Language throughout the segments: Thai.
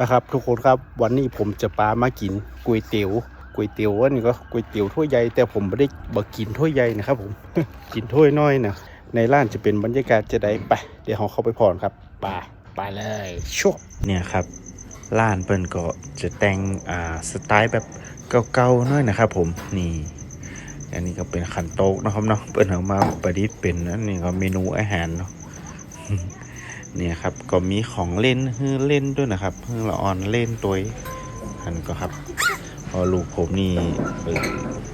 นะครับทุกคนครับวันนี้ผมจะปามากินก๋วยเตี๋ยวก๋วยเตี๋ยวอันนี้ก็ก๋วยเตี๋ยวถ้วยใหญ่แต่ผมไม่ได้บักกินถ้วยใหญ่นะครับผมกินถ้วยน้อยนะในร้านจะเป็นบรรยากาศจะได้ไป เดี๋ยวเราเข้าไปพรครับไปไปเลยชุบเนี่ยครับร้านเปิ้นก็จะแต่งอ่าสไตล์แบบเก่าๆน้อยนะครับผมนี่อันนี้ก็เป็นขันโต๊ะนะครับเนาะเปิ้นเอามาประดิษฐ์เป็นอันนี้ก็เมนูอาหารเนาะ เนี่ยครับก็มีของเล่นให้เล่นด้วยนะครับเพื่อละออนเล่นตัวหันก็ครับ พอลูกผมนี่เออ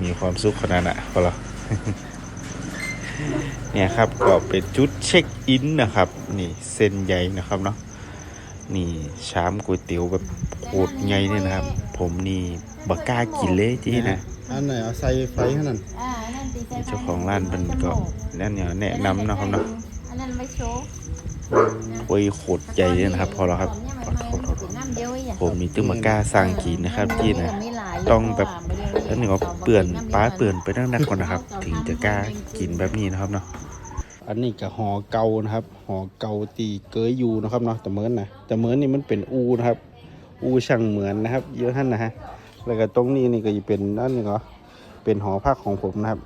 มีความสุขขนาดน่ะพอละเนี่ยครับก็เป็นจุดเช็คอินนะครับ นี่เส้นใหญ่นะครับเนาะนี่ชามก๋วยเตี๋ยวแบบโคตรใหญ่เนี่ยนะครับ ผมนี่บักกล้ากินเลยที่นะอันไหนเอาใส่ไฟให้นั่นอ่านั่นตีใส่ไฟเจ้าของร้านเป็นก็นั่นเนี่ยแนะนำนะครับเนาะอันนั้นไม่โชว์ โอ้ยโคตรใหญ่เลยนะครับ พอแล้วครับขอโทษขอโทษน้ำเดียวอีกผมมีตึ้งบักกล้าสั่งกินนะครับที่นะต้องแบบแล้วนี่ก็เปื่อนป้าเปื่อนไปนั่งนักก่อนนะครับ ถึงจะกล้ากินแบบนี้นะครับเนาะอันนี้กับหอเกานะครับหอเกาตีเกยอยู่นะครับเนาะแต่เมินนะแต่เมินนี่มันเป็นอูนะครับ อูช่างเหมือนนะครับ เยอะท่านนะฮะแล้วก็ตรงนี้นี่ก็จะเป็นนั่นนี่ก็เป็นหอพักของผมนะครับ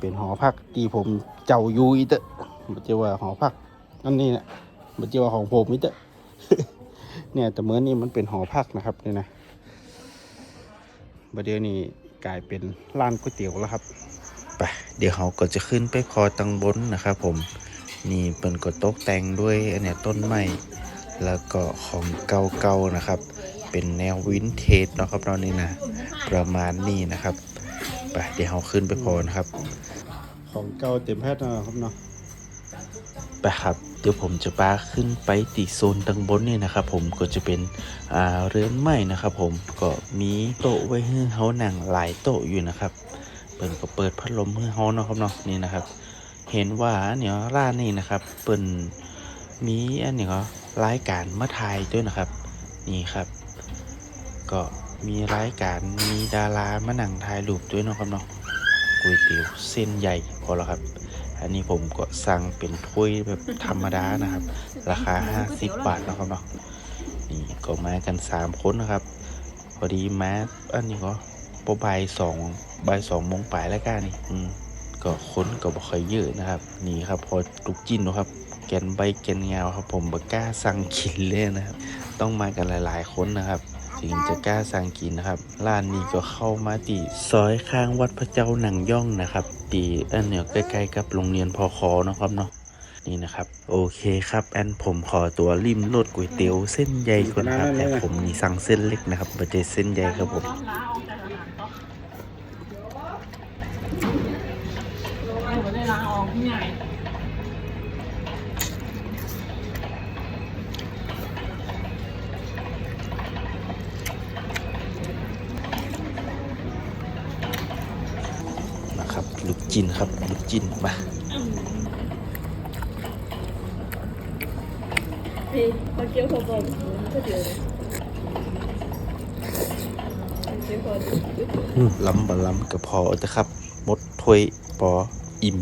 เป็นหอพักที่ผมเจ้าอยู่อีเตอะมันจะว่าหอพัก นั่นนี่นะมันจะว่าของผมอีเตอะเนี่ยแต่เมื่อนี่มันเป็นหอพักนะครับเนี่ยนะบัดเดี๋ยวนี้กลายเป็นร้านก๋วยเตี๋ยวแล้วครับไปเดี๋ยวเขาก็จะขึ้นไปพอตังบนนะครับผมนี่เป็นก็ตกแต่งด้วยอันเนี้ยต้นไม้แล้วก็ของเก่าๆนะครับ เป็นแนววินเทจเนาะครับเรานี่นะประมาณนี้นะครับไปเดี๋ยวเขาขึ้นไปพอนะครับ ของเก่าเต็มแพทย์นะครับเนาะ ไปครับเดี๋ยวผมจะพาขึ้นไปติโซนตังบนเนี่ยนะครับ ผมก็จะเป็นเรือนไม้นะครับ ผมก็มีโต๊ะไว้ให้เขาหนังหลายโต๊ะอยู่นะครับเปิดก็เปิดพัดลมให้เขาเนาะครับเนาะนี่นะครับ เห็นว่าเนี่ยร้านนี้นะครับเปิ่นมีอันนี้ก็รายการมาถ่ายด้วยนะครับ นี่ครับ ก็มีรายการมีดารามานั่งถ่ายรูปด้วยเนาะครับเนาะก๋วยเตี๋ยวเส้นใหญ่พอแล้วครับ อันนี้ผมก็สั่งเป็นถ้วยแบบธรรมดานะครับ ราคา 50 บาทนะครับเนาะนี่ก็มากัน 3 คนนะครับ พอดีมาอันนี้ก็ปบ่ายสองบ่ายสองโมงปลายแล้วกันนี่อืมก็คนก็บ่ค่อยเยอะนะครับ นี่ครับพอตุกจิ้นนะครับแกนใบแกนยาครับ ผมบ่กล้าสั่งกินเลยนะครับ ต้องมากันหลาย ๆ คนนะครับ ถึงจะกล้าสั่งกินนะครับร้านนี้ก็เข้ามาตีซอยข้างวัดพระเจ้าหนังย่องนะครับตีอันเหนี่ยใกล้ๆกับโรงเรียนพอคอนะครับเนาะนี่นะครับ โอเคครับแอนผมขอตัวริมรสก๋วยเตี๋ยวเส้นใหญ่ก่อนครับแต่ผมมีสั่งเส้นเล็กนะครับไม่ได้เส้นใหญ่ครับผมไม่ได้ล้างออกที่ไหน จินครับลูกจินมาพี่ตะเกียวพอบอกก็เดียวเลยเกียวพออืมล้ำบะล้ำกับพอจะครับ มดถ้วยปออิ่ม